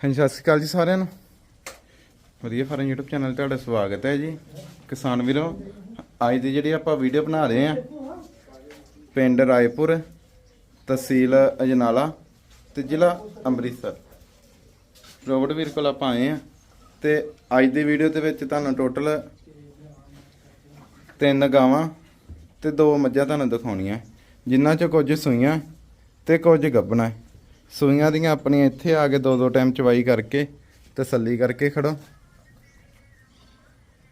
ਹਾਂਜੀ, ਸਤਿ ਸ਼੍ਰੀ ਅਕਾਲ ਜੀ ਸਾਰਿਆਂ ਨੂੰ। ਵਧੀਆ ਫਾਰਮ YouTube ਚੈਨਲ ਤੇ ਤੁਹਾਡਾ ਸਵਾਗਤ ਹੈ ਜੀ। ਕਿਸਾਨ ਵੀਰੋ, ਅੱਜ ਦੀ ਜਿਹੜੀ ਆਪਾਂ ਵੀਡੀਓ ਬਣਾ ਰਹੇ ਆ ਪਿੰਡ ਰਾਏਪੁਰ, ਤਹਿਸੀਲ ਅਜਨਾਲਾ ਤੇ ਜ਼ਿਲ੍ਹਾ ਅੰਮ੍ਰਿਤਸਰ। ਰੋਬਟ ਵੀਰ ਕੋਲ ਆਪਾਂ ਆਏ ਆ ਤੇ ਅੱਜ ਦੀ ਵੀਡੀਓ ਦੇ ਵਿੱਚ ਤੁਹਾਨੂੰ ਟੋਟਲ ਤਿੰਨ ਗਾਵਾਂ ਤੇ ਦੋ ਮੱਝਾਂ ਤੁਹਾਨੂੰ ਦਿਖਾਉਣੀਆਂ। ਜਿਨ੍ਹਾਂ ਚੋਂ ਕੁਝ ਸੂਈਆਂ ਤੇ ਕੁਝ ਗੱਭਣਾ। ਸੂਈਆਂ ਦੀਆਂ ਆਪਣੀਆਂ ਇੱਥੇ ਆ ਕੇ ਦੋ ਦੋ ਟਾਈਮ ਚਵਾਈ ਕਰਕੇ ਤਸੱਲੀ ਕਰਕੇ ਖੜੋ।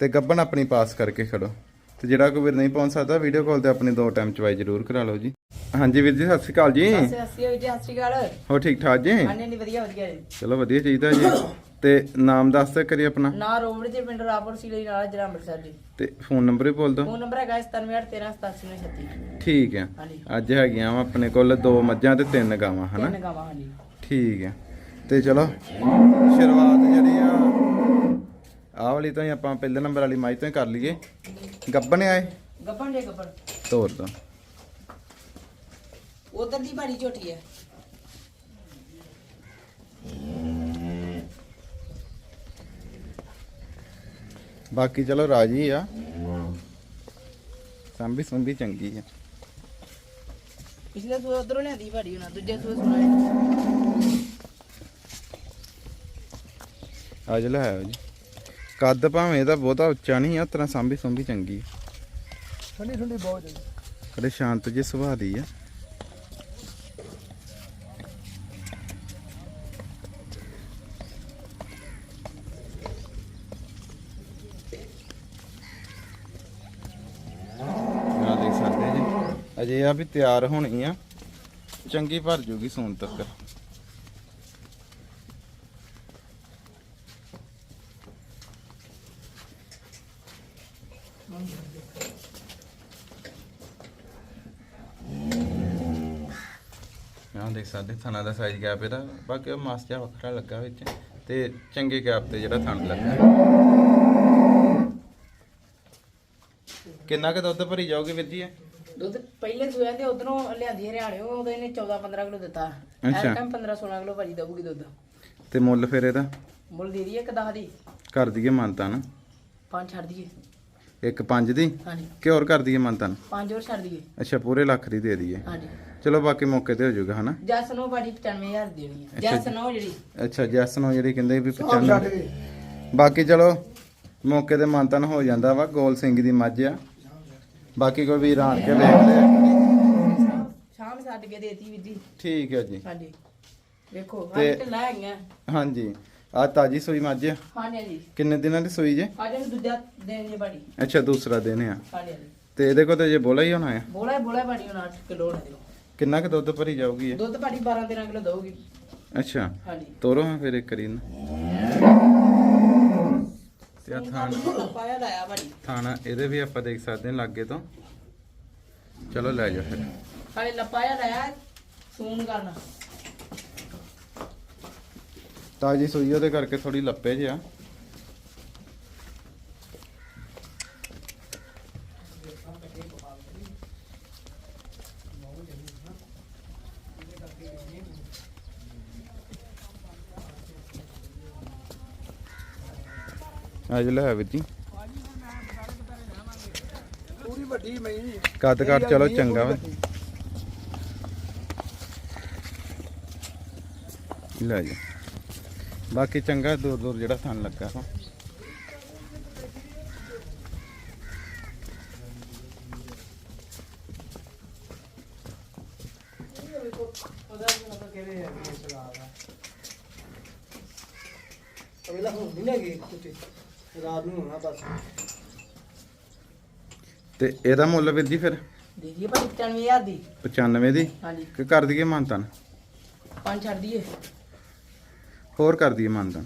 ਤੇ ਗੱਭਣ ਆਪਣੀ ਪਾਸ ਕਰਕੇ ਖੜੋ। ਤੇ ਜਿਹੜਾ ਕੋਈ ਵੀਰ ਨਹੀਂ ਪਹੁੰਚ ਸਕਦਾ ਵੀਡੀਓ ਕਾਲ ਤੇ ਆਪਣੀ ਦੋ ਟਾਈਮ ਚਵਾਈ ਜ਼ਰੂਰ ਕਰਾ ਲਓ ਜੀ। ਹਾਂਜੀ ਵੀਰ ਜੀ ਸਤਿ ਸ਼੍ਰੀ ਅਕਾਲ ਜੀ। ਸਤਿ ਸ਼੍ਰੀ ਅਕਾਲ ਜੀ ਸਤਿ ਸ਼੍ਰੀ ਅਕਾਲ। ਹੋ ਠੀਕ ਠਾਕ ਜੀ? ਹਾਂਜੀ ਨਹੀਂ ਵਧੀਆ ਵਧੀਆ ਜੀ। ਚਲੋ ਵਧੀਆ ਚਾਹੀਦਾ ਜੀ। ਤੇ ਨਾਮ ਦੱਸ ਦਿਓ ਕਰੀ ਆਪਣਾ। ਨਾ ਰੋਵੜ ਦੇ ਪਿੰਡ ਰਾਪੁਰ ਸੀਲੇ ਨਾਲ ਜ਼ਿਲ੍ਹਾ ਅੰਮ੍ਰਿਤਸਰ ਜੀ। ਤੇ ਫੋਨ ਨੰਬਰ ਵੀ ਬੋਲ ਦਿਓ। ਫੋਨ ਨੰਬਰ ਹੈਗਾ 9781138736 ਠੀਕ ਹੈ। ਹਾਂਜੀ। ਅੱਜ ਹੈਗੀਆਂ ਵਾ ਆਪਣੇ ਕੋਲ ਦੋ ਮੱਝਾਂ ਤੇ ਤਿੰਨ ਗਾਵਾਂ ਹਨਾ? ਤਿੰਨ ਗਾਵਾਂ ਹਾਂਜੀ। ਠੀਕ ਹੈ। ਤੇ ਚਲੋ ਸ਼ੁਰੂਆਤ ਜਿਹੜੀ ਆ ਆਹ ਵਾਲੀ ਤੋਂ ਹੀ ਆਪਾਂ ਪਹਿਲੇ ਨੰਬਰ ਵਾਲੀ ਮਾਈ ਤੋਂ ਹੀ ਕਰ ਲਈਏ। ਗੱਬਣ ਆਏ? ਗੱਪਣ ਦੇ ਗੱਪਣ ਤੋਰ ਦੋ। ਉਧਰ ਦੀ ਬਾੜੀ ਝੋਟੀ ਹੈ। ਬਾਕੀ ਚਲੋ ਰਾਜੀ ਆ। ਸੰਭੀ ਸੰਭੀ ਚੰਗੀ ਆ। ਪਿਛਲੇ ਸੂਏ ਉਧਰੋਂ ਲਿਆਂਦੀ ਬਾੜੀ ਉਹਨਾਂ ਦੂਜੇ ਸੂਏ ਸੁਣਾਏ ਅੱਜ ਲੈ ਆਇਓ ਜੀ। ਕੱਦ ਭਾਵੇਂ ਇਹਦਾ ਬਹੁਤਾ ਉੱਚਾ ਨਹੀਂ ਆ ਉਤਰਾ ਸੰਭੀ ਸੰਭੀ ਚੰਗੀ ਠੰਡੀ ਠੰਡੀ ਬਹੁਤ ਹੈ ਕਦੇ ਸ਼ਾਂਤ ਜੇ ਸੁਭਾਅ ਦੀ ਆ ਦੇਖ ਸਕਦੇ ਜੀ ਅਜੇ ਆ ਵੀ ਤਿਆਰ ਹੋਣੀ ਆ। ਚੰਗੀ ਭਰ ਜੂਗੀ ਸੂਨ ਤੱਕ। ਆਹ ਦੇਖ ਸਕਦੇ ਥਣਾ ਦਾ ਸਾਈਜ਼ ਗੈਪ ਇਹਦਾ। ਬਾਕੀ ਉਹ ਮਾਸ ਜਿਹਾ ਵੱਖਰਾ ਲੱਗਾ ਵਿੱਚ। ਤੇ ਚੰਗੇ ਗੈਪ ਤੇ ਜਿਹੜਾ ਥਣ ਲੱਗਾ। ਕਿੰਨਾ ਕੁ ਦੁੱਧ ਭਰੀ ਜਾਊਗੀ ਵੀਰ ਜੀ ਇਹ? ਦੁੱਧ ਪਹਿਲੇ ਸੂਏ ਤੇ ਉਧਰੋਂ ਲਿਆਂਦੀ ਹਰਿਆਣਿਓ ਉਹਦੇ ਇਹਨੇ 14 15 ਕਿਲੋ ਦਿੱਤਾ। ਅੱਛਾ। ਐਰ ਕੰਮ 15 16 ਕਿਲੋ ਭਾਜੀ ਦਊਗੀ ਦੁੱਧ। ਤੇ ਮੁੱਲ ਫਿਰ ਇਹਦਾ? ਮੁੱਲ ਦੇ ਦਈਏ ਇੱਕ 10 ਦੀ। ਕਰ ਦਈਏ ਮੰਨਤਾ ਨਾ। ਪੰਜ ਛੱਡ ਦਈਏ। ਇੱਕ ਪੰਜ ਦੀ? ਹਾਂਜੀ। ਕਿ ਹੋਰ ਕਰ ਦਈਏ ਮੰਨਤਾ ਨਾ? ਪੰਜ ਹੋਰ ਛੱਡ ਦਈਏ। ਅੱਛਾ ਪੂਰੇ ਲੱਖ ਦੀ ਦੇ ਦਈਏ। ਹਾਂਜੀ। ਚਲੋ ਬਾਕੀ ਮੌਕੇ ਤੇ ਹੋ ਜਾਊਗਾ ਹਨਾ? ਜੈਸ ਨੂੰ ਭਾਜੀ 95000 ਦੇਣੀ ਹੈ ਜੈਸ। ਨੂੰ ਜਿਹੜੀ। ਅੱਛਾ ਜੈਸ ਨੂੰ ਜਿਹੜੀ ਕਹਿੰਦੇ ਵੀ 95 ਬਾਕੀ ਚਲੋ ਮੌਕੇ ਤੇ ਮੰਨਤਨ ਹੋ ਜਾਂਦਾ ਵਾ ਗੋਲ ਸਿੰਘ ਦੀ ਮੱਝ ਆ। ਬਾਕੀ ਕੋਈ ਵੀਰ ਆਣ ਕੇ ਵੇਖ ਲੈ ਸ਼ਾਮ ਛੱਡ ਕੇ ਦੇਤੀ ਵੀਰ ਜੀ। ਠੀਕ ਹੈ ਜੀ। ਹਾਂਜੀ। ਵੇਖੋ ਤੇ- ਅੱਜ ਤੇ ਲੈ ਗਈਆਂ ਹਾਂਜੀ ਆ ਤਾਜੀ ਸੂਈ ਮੱਝ ਆ ਹਾਂਜੀ ਹਾਂਜੀ। ਕਿੰਨੇ ਦਿਨਾਂ ਦੀ ਸੂਈ ਜੇ? ਅੱਜ ਨੂੰ ਦੂਜਾ ਦੇਣ ਦੀ ਬਾੜੀ। ਅੱਛਾ ਦੂਸਰਾ ਦਿਨ ਆ। ਹਾਂਜੀ ਹਾਂਜੀ। ਤੇ ਇਹਦੇ ਕੋਲ ਤੇ ਜੇ ਬੋਲਾ ਹੀ ਹੋਣਾ ਆ। ਬੋਲਾ ਬੋਲਾ ਬਾੜੀ ਹੁਣ 8 ਕਿਲੋ ਹੋਣਾ ਕਿੰਨਾ ਕੁ ਦੁੱਧ ਭਰੀ ਜਾਊਗੀ ਇਹ? ਦੁੱਧ ਬਾੜੀ 12 13 ਕਿਲੋ ਦਊਗੀ। ਅੱਛਾ। ਹਾਂਜੀ। ਤੋਰੋ ਹਾਂ ਫਿਰ ਇੱਕ ਕਰੀ ਨਾ ਤੇ ਆ ਥਾਣ। ਪਾਇਆ ਲਾਇਆ ਬਾੜੀ ਥਾਣਾ ਇਹਦੇ ਵੀ ਆਪਾਂ ਦੇਖ ਸਕਦੇ ਹਾਂ ਲਾਗੇ ਤੋਂ। ਚਲੋ ਲੈ ਜਾ ਫਿਰ। ਹਾਲੇ ਲਪਾਇਆ ਲਾਇਆ ਸੂਨ ਕਰਨਾ। ਤਾਜੀ ਸੂਈ ਉਹਦੇ ਕਰਕੇ ਥੋੜੀ ਲੱਪੇ ਜਿਆ ਅੱਜ ਲੈ ਵੀਰ ਜੀ। ਪੂਰੀ ਵੱਡੀ ਮਈ ਕੱਦ ਕੱਟ ਚਲੋ ਚੰਗਾ ਵਾ। ਲੈ ਜੀ। ਬਾਕੀ ਚੰਗਾ ਦੂਰ ਦੂਰ ਜਿਹੜਾ ਥਣ ਲੱਗਾ ਦਾ ਅਗਲਾ ਹੁਣ ਨਹੀਂ ਲੱਗੇ ਕੁੱਤੇ। ਰਾਤ ਨੂੰ ਹੋਣਾ ਬਸ। ਤੇ ਇਹਦਾ ਮੁੱਲ ਵੀਰ ਜੀ ਫਿਰ? ਦੇ ਦਈਏ ਭਾਜੀ 95000 ਦੀ। 95 ਦੀ? ਹਾਂਜੀ। ਕਿ ਕਰ ਦਈਏ ਮਾਨਤਨ? ਪੰਜ ਛੱਡ ਦਈਏ। ਹੋਰ ਕਰ ਦਈਏ ਮਾਨਤਨ?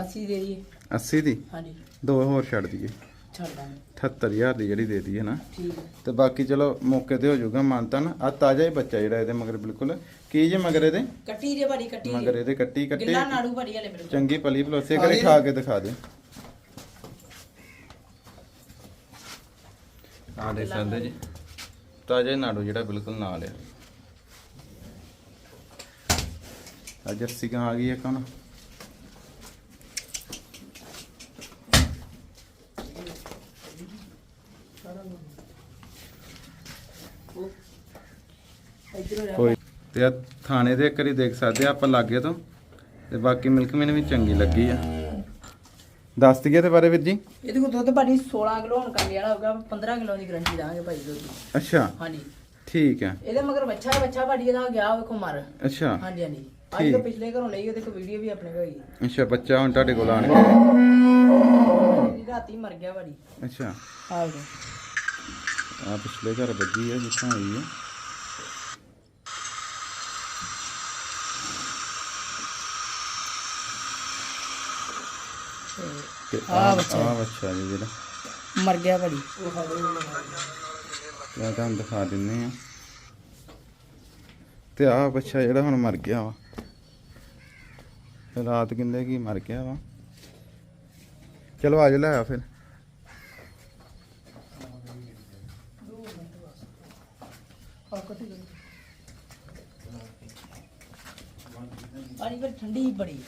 80 ਦੇ ਦਈਏ। 80 ਦੀ? ਹਾਂਜੀ। ਦੋ ਹੋਰ ਛੱਡ ਦਈਏ। ਛੱਡ ਦਾਂਗੇ। 78000 ਦੀ ਜਿਹੜੀ ਦੇ ਦਈਏ ਨਾ। ਠੀਕ ਹੈ। ਤੇ ਬਾਕੀ ਚਲੋ ਮੌਕੇ ਤੇ ਹੋ ਜਾਊਗਾ ਮਾਨਤਨ। ਆ ਤਾਜ਼ਾ ਹੀ ਬੱਚਾ ਜਿਹੜਾ ਇਹਦੇ ਮਗਰ ਬਿਲਕੁਲ। ਕੀ ਜੇ ਮਗਰ ਇਹਦੇ? ਕੱਟੀ ਜੇ ਭਾਜੀ ਕੱਟੀ ਮਗਰ ਜੇ। ਇਹਦੇ ਕੱਟੀ ਕੱਟੀ। ਗਿੱਲਾ ਨਾੜੂ ਭਾਜੀ ਵਾਲੇ ਮੇਰੇ ਕੋਲ। ਚੰਗੀ ਪਲੀ ਪਲੋਸੇ ਕਰੇ ਖਾ ਕੇ ਦਿਖਾ ਦੇ ਆ ਦੇਖ ਸਕਦੇ ਜੀ। ਤਾਜੇ ਨਾੜੂ ਜਿਹੜਾ ਬਿਲਕੁਲ ਨਾਲ ਆ। ਆ ਜਰਸੀ ਆ ਗਈ ਇੱਕ ਹੁਣ। ਕੋਈ ਤੇ ਥਾਣੇ ਦੇ ਕਰੀ ਦੇਖ ਸਕਦੇ ਆ ਆਪਾਂ ਲਾਗੇ ਤੋਂ। ਤੇ ਬਾਕੀ ਮਿਲਕ ਮਿਨ ਵੀ ਚੰਗੀ ਲੱਗੀ ਆ। ਦੱਸ ਦਈਏ ਤੇ ਬਾਰੇ ਵੀਰ ਜੀ। ਇਹਦੇ ਕੋਲ ਦੁੱਧ ਭਾਜੀ 16 ਕਿਲੋ ਹੁਣ ਕੰਡੇ ਵਾਲਾ ਹੋਊਗਾ 15 ਕਿਲੋ ਦੀ ਗਰੰਟੀ ਦਾਂਗੇ ਭਾਈ ਦੁੱਧ ਦੀ। ਅੱਛਾ। ਹਾਂਜੀ। ਠੀਕ ਆ ਇਹਦੇ ਮਗਰ ਬੱਚਾ ਹੈ ਬੱਚਾ ਭਾਜੀ ਇਹਦਾ ਗਿਆ ਵੇਖੋ ਮਰ ਅੱਛਾ। ਹਾਂਜੀ ਹਾਂਜੀ। ਅੱਜ। ਤੋਂ ਪਿਛਲੇ ਘਰੋਂ ਲਈ ਉਹਦੇ ਕੋਲ ਵੀਡੀਓ ਵੀ ਆਪਣੇ ਕੋਲ ਹੈਗੀ। ਅੱਛਾ ਬੱਚਾ ਹੁਣ ਤੁਹਾਡੇ ਕੋਲ ਆਣ ਇਹਦੀ ਰਾਤੀ ਮਰ ਗਿਆ ਭਾਜੀ। ਅੱਛਾ। ਆ ਵੇਖੋ ਆ ਪਿਛਲੇ ਘਰ ਵੱਜੀ ਆ ਜਿੱਥੋਂ ਆਈ ਆ। ਤੇ ਆ ਬੱਚਾ। ਆ ਬੱਚਾ ਜੀ ਜਿਹੜਾ। ਮਰ ਗਿਆ ਭਾਜੀ। ਮੈਂ ਤੁਹਾਨੂੰ ਦਿਖਾ ਦਿੰਨੇ ਆ। ਤੇ ਆ ਬੱਚਾ ਜਿਹੜਾ ਹੁਣ ਮਰ ਗਿਆ ਵਾ। ਰਾਤ ਕਿੰਦੇ ਕੀ ਮਰ ਗਿਆ ਵਾ। ਚਲੋ ਆਜੋ ਲੈ ਆ ਫਿਰ। ਪਾਣੀ ਫਿਰ ਠੰਡੀ ਹੀ ਬੜੀ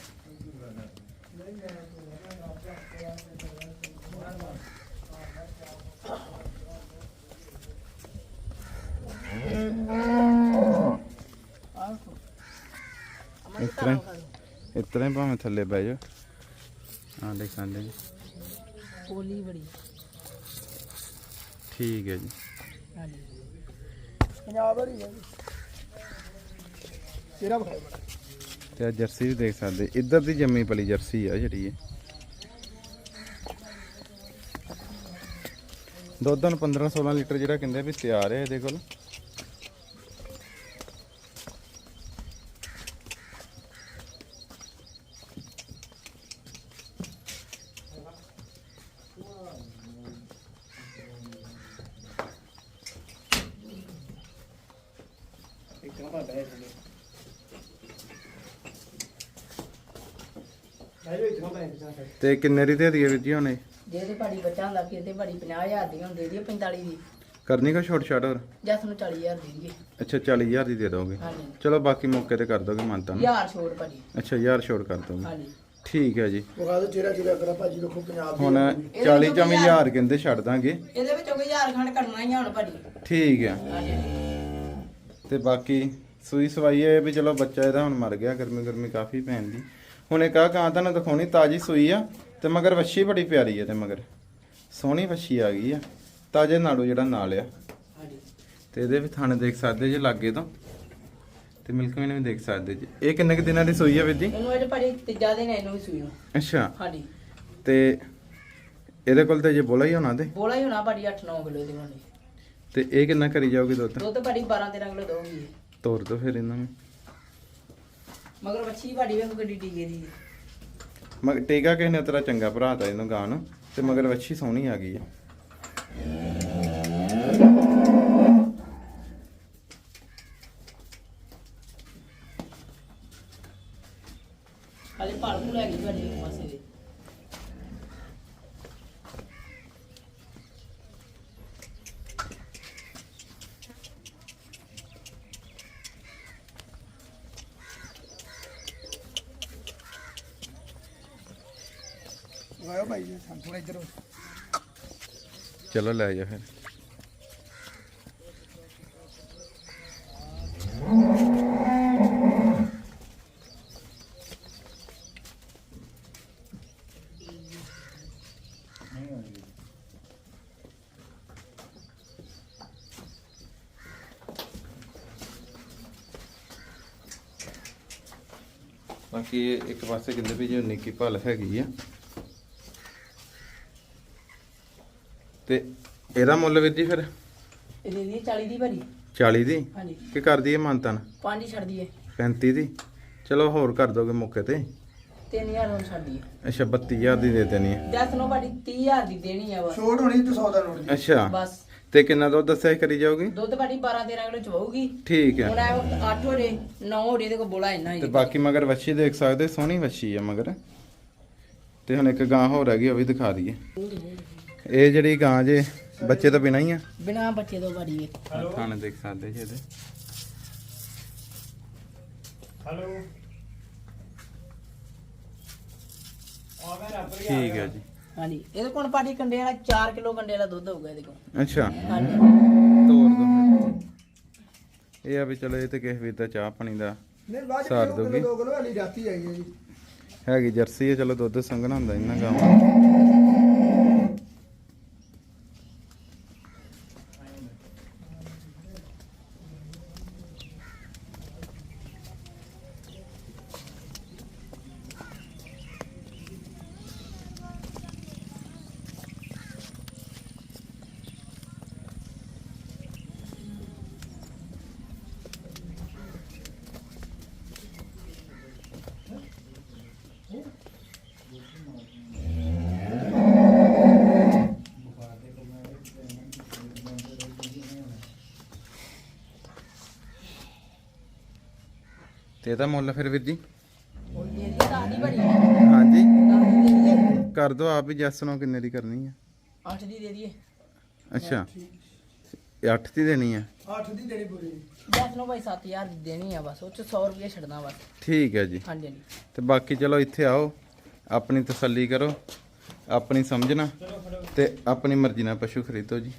ਆਹ ਵੇਖੋ। ਅਮਨ ਇਸ ਤਰ੍ਹਾਂ ਹੀ- ਇਸ ਤਰ੍ਹਾਂ ਹੀ ਭਾਵੇਂ ਥੱਲੇ ਬਹਿ ਜਾ ਹਾਂ ਦੇਖ ਸਕਦੇ ਜੀ ਪੋਲੀ ਬੜੀ ਠੀਕ ਹੈ ਜੀ ਹਾਂਜੀ ਪੰਜਾਬ ਵਾਲੀ ਹੈ ਤੇਰਾ ਬੜਾ ਤੇ ਆ ਜਰਸੀ ਵੀ ਦੇਖ ਸਕਦੇ ਇੱਧਰ ਦੀ ਜੰਮੀ ਪਲੀ ਜਰਸੀ ਆ ਜਿਹੜੀ ਇਹ ਦੁੱਧ ਹੁਣ 15 16 ਲੀਟਰ ਜਿਹੜਾ ਕਹਿੰਦੇ ਵੀ ਤਿਆਰ ਹੈ ਇਹਦੇ ਕੋਲ ਇੱਕ ਨਾ ਭਾਂਡਾ ਹੈ ਥੱਲੇ ਨਾ ਹੈ ਤੇ ਕਿੰਨੇ ਦੀ ਦੇ ਦਈਏ ਵੀਰ ਜੀ ਹੁਣ ਜੇ ਤੇ ਭਾੜੀ ਬੱਚਾ ਹੁੰਦਾ ਤੇ ਭਾੜੀ 50000 ਦੀ ਹੁੰਦੀ ਦੀ 45 ਦੀ। ਕਰਨੀ ਕੋ ਛੋਟ ਛਾਟ ਹੋਰ? ਜਾਂ ਤੁਹਾਨੂੰ 40000 ਦੀ ਦੀਏ ਅੱਛਾ 40000 ਦੀ ਦੇ ਦੋਗੇ। ਹਾਂਜੀ। ਚਲੋ ਬਾਕੀ ਮੌਕੇ ਤੇ ਕਰ ਦੋਗੇ ਮੰਨਤਾ ਨਾ। ਯਾਰ ਛੋੜ ਭਾਜੀ। ਅੱਛਾ 1000 ਛੋਟ ਕਰ ਦੋਗੇ। ਹਾਂਜੀ। ਠੀਕ ਹੈ ਜੀ। ਉਹ ਕਹਿੰਦਾ ਤੇਰਾ ਜਿਹੜਾ ਕਰਾ ਭਾਜੀ ਦੇਖੋ ਪੰਜਾਬ ਹੁਣ 40 ਚਮ ਹਜ਼ਾਰ ਕਹਿੰਦੇ ਛੱਡ ਦਾਂਗੇ। ਇਹਦੇ ਵਿੱਚੋਂ ਕੋਈ ਹਜ਼ਾਰ ਖੰਡ ਕਰਨਾ ਹੀ ਆ ਹੁਣ ਭਾਜੀ। ਠੀਕ ਹੈ। ਹਾਂਜੀ। ਤੇ ਬਾਕੀ ਸੂਈ ਸਵਾਈ ਹੈ ਵੀ ਚਲੋ ਬੱਚਾ ਇਹਦਾ ਹੁਣ ਮਰ ਗਿਆ ਗਰਮੀ ਗਰਮੀ ਕਾਫੀ ਪੈਂਦੀ ਹੁਣ ਇੱਕ ਆ ਕਾਂ ਤੁਹਾਨੂੰ ਦਿਖਾਉਣੀ ਤਾਜੀ ਸੂਈ ਆ ਤੇ ਮਗਰ ਵੱਛੀ ਬੜੀ ਪਿਆਰੀ ਹੈ ਤੇ ਮਗਰ। ਸੋਹਣੀ ਵੱਛੀ ਆ ਗਈ ਆ ਤਾਜੇ ਨਾੜੂ ਜਿਹੜਾ ਨਾਲ ਆ। ਤੇ ਇਹਦੇ ਵੀ ਥਾਣੇ ਦੇਖ ਸਕਦੇ ਜੇ ਲਾਗੇ ਤੋਂ। ਤੇ ਮਿਲਕ ਵੀ ਦੇਖ ਸਕਦੇ ਜੀ। ਇਹ ਕਿੰਨੇ ਕੁ ਦਿਨਾਂ ਦੀ ਸੂਈ ਆ ਵੀਰ ਜੀ? ਇਹਨੂੰ ਅਜੇ ਭਾਜੀ ਤੀਜਾ ਦਿਨ ਇਹਨੂੰ ਵੀ ਸੂਈ ਨੂੰ। ਅੱਛਾ। ਹਾਂਜੀ। ਤੇ ਇਹਦੇ ਕੋਲ ਤੇ ਜੇ ਬੋਲਾ ਹੀ ਹੋਣਾ ਤੇ? ਬੋਲਾ ਹੀ ਹੋਣਾ ਭਾਜੀ 8-9 ਕਿਲੋ ਦੀ ਹੋਣੀ। ਤੇ ਇਹ ਕਿੰਨਾ ਕਰੀ ਜਾਓਗੇ ਦੁੱਧ ਦੁੱਧ ਭਾਜੀ 12-13 ਕਿਲੋ ਦਊਗੀ ਇਹ। ਤੋਰ ਦੋ ਫਿਰ ਇਹਨਾਂ ਨੂੰ ਮਗਰ ਬੱਚੀ ਭਾਜੀ ਵੇਖੋ ਕਿੱਡੀ ਟੀਕੇ ਦੀ ਹੈ। ਮਗ ਟੇਗਾ ਕਿਸੇ ਨੇ ਤੇਰਾ ਚੰਗਾ ਭਰਾ ਤਾ ਇਹਨੂੰ ਗਾਂ ਨੂੰ ਤੇ ਮਗਰ ਵੱਛੀ ਸੋਹਣੀ ਆ ਗਈ ਆ ਹਾਲੇ ਭਾਲ ਭੂਲ ਹੈਗੀ ਭਾਜੀ ਇੱਕ ਪਾਸੇ ਦੇ ਆਇਓ ਭਾਈ ਜੀ, ਸਾਨੂੰ ਇੱਧਰ। ਚਲੋ ਲੈ ਜਾ ਫਿਰ। ਬਾਕੀ ਇੱਕ ਪਾਸੇ ਕਹਿੰਦੇ ਵੀ ਜੋ ਨਿੱਕੀ ਭਲ ਹੈਗੀ ਆ ਤੇ ਇਹਦਾ ਮੁੱਲ ਵੀਰ ਜੀ ਫਿਰ? ਇਹ ਦੇ ਦੀ 40 ਦੀ ਭਾਜੀ। 40 ਦੀ? ਹਾਂਜੀ। ਕਿ ਕਰਦੀ ਹੈ ਮੰਤਨ ਪੰਜ ਹੀ ਛੱਡ ਦਈਏ। 35 ਦੀ? ਚਲੋ ਹੋਰ ਕਰ ਦੋਗੇ ਮੌਕੇ ਤੇ। 3000 ਹੁਣ ਛੱਡ ਦਈਏ। ਅੱਛਾ 32000 ਦੀ ਦੇ ਦੇਣੀ ਹੈ ਜਸ ਨੂੰ ਭਾਜੀ 30000 ਦੀ ਦੇਣੀ ਆ ਬਸ। ਛੋਟ ਹੋਣੀ ਤੇ 100 ਦਾ ਨੋਟ ਜੀ ਅੱਛਾ। ਬਸ। ਤੇ ਕਿੰਨਾ ਦੁੱਧ ਦੱਸਿਆ ਸੀ ਕਰੀ ਜਾਓਗੀ ਦੁੱਧ ਭਾਜੀ 12-13 ਕਿਲੋ ਚਵਾਉਗੀ ਠੀਕ ਹੁਣ ਹੈ 8 ਹੋ ਜੇ 9 ਹੋ ਜੇ ਤੇ ਕੋ ਬੋਲਾ ਇੰਨਾ ਹੀ ਤੇ ਬਾਕੀ ਮਗਰ ਵੱਛੀ ਦੇਖ ਸਕਦੇ ਸੋਹਣੀ ਵੱਛੀ ਆ ਮਗਰ। ਤੇ ਹੁਣ ਇੱਕ ਗਾਂ ਹੋਰ ਹੈਗੀ ਉਹ ਵੀ ਦਿਖਾ ਦਈਏ। ਇਹ ਜਿਹੜੀ ਗਾਂ ਜੇ ਬੱਚੇ ਤੋਂ ਬਿਨਾਂ ਹੀ ਆ? ਬਿਨਾ ਬੱਚੇ ਤੋਂ ਭਾਜੀ ਇਹ। ਖਾਣੇ ਦੇਖ ਸਕਦੇ ਜੀ ਇਹਦੇ। ਹੈਲੋ ਠੀਕ ਹੈ ਜੀ। ਹਾਂਜੀ ਇਹਦੇ ਕੋਲ ਭਾਜੀ ਕੰਡੇ ਵਾਲਾ 4 ਕਿਲੋ ਕੰਡੇ ਵਾਲਾ ਦੁੱਧ ਹੋਊਗਾ ਇਹਦੇ ਕੋਲ। ਅੱਛਾ। ਹਾਂਜੀ। ਤੋੜ ਦੋ ਇਹ ਆ ਵੀ ਚਲੋ ਇਹ ਤੇ ਕਿਸੇ ਵੀਰ ਦਾ ਚਾਹ ਪਾਣੀ ਦਾ ਨਹੀਂ ਬਾਅਦ ਸਾਰ ਦੋਗੀ। ਦੋ ਕਿਲੋ ਵਾਲੀ ਰਾਤੀ ਆਈ ਹੈ ਜੀ। ਹੈਗੀ ਜਰਸੀ ਹੈ ਚਲੋ ਦੁੱਧ ਸੰਘਣਾ ਹੁੰਦਾ ਇਹਨਾਂ ਗਾਵਾਂ। ਦਾ। ਤੇ ਇਹਦਾ ਮੁੱਲ ਫਿਰ ਵੀਰ ਜੀ। ਹਾਂਜੀ। ਕਰ ਦੋ ਆਪ ਹੀ ਜੱਸ ਨੂੰ ਕਿੰਨੇ ਦੀ ਕਰਨੀ ਆ। 8 ਦੀ ਦੇ ਦਈਏ। ਅੱਛਾ। ਇਹ 8 ਦੀ ਦੇਣੀ ਆ। 8 ਦੀ ਦੇਣੀ ਪੂਰੀ। ਜੱਸ ਨੂੰ ਭਾਈ 7000 ਦੀ ਦੇਣੀ ਆ ਬਸ ਉਹ ਚ 100 ਰੁਪਏ ਛੱਡਣਾ ਬਸ। ਠੀਕ ਹੈ ਜੀ। ਹਾਂਜੀ ਹਾਂਜੀ। ਤੇ ਬਾਕੀ ਚਲੋ ਇੱਥੇ ਆਓ ਆਪਣੀ ਤਸੱਲੀ ਕਰੋ ਆਪਣੀ ਸਮਝਣਾ ਤੇ ਆਪਣੀ ਮਰਜ਼ੀ ਨਾਲ ਪਸ਼ੂ ਖਰੀਦੋ ਜੀ।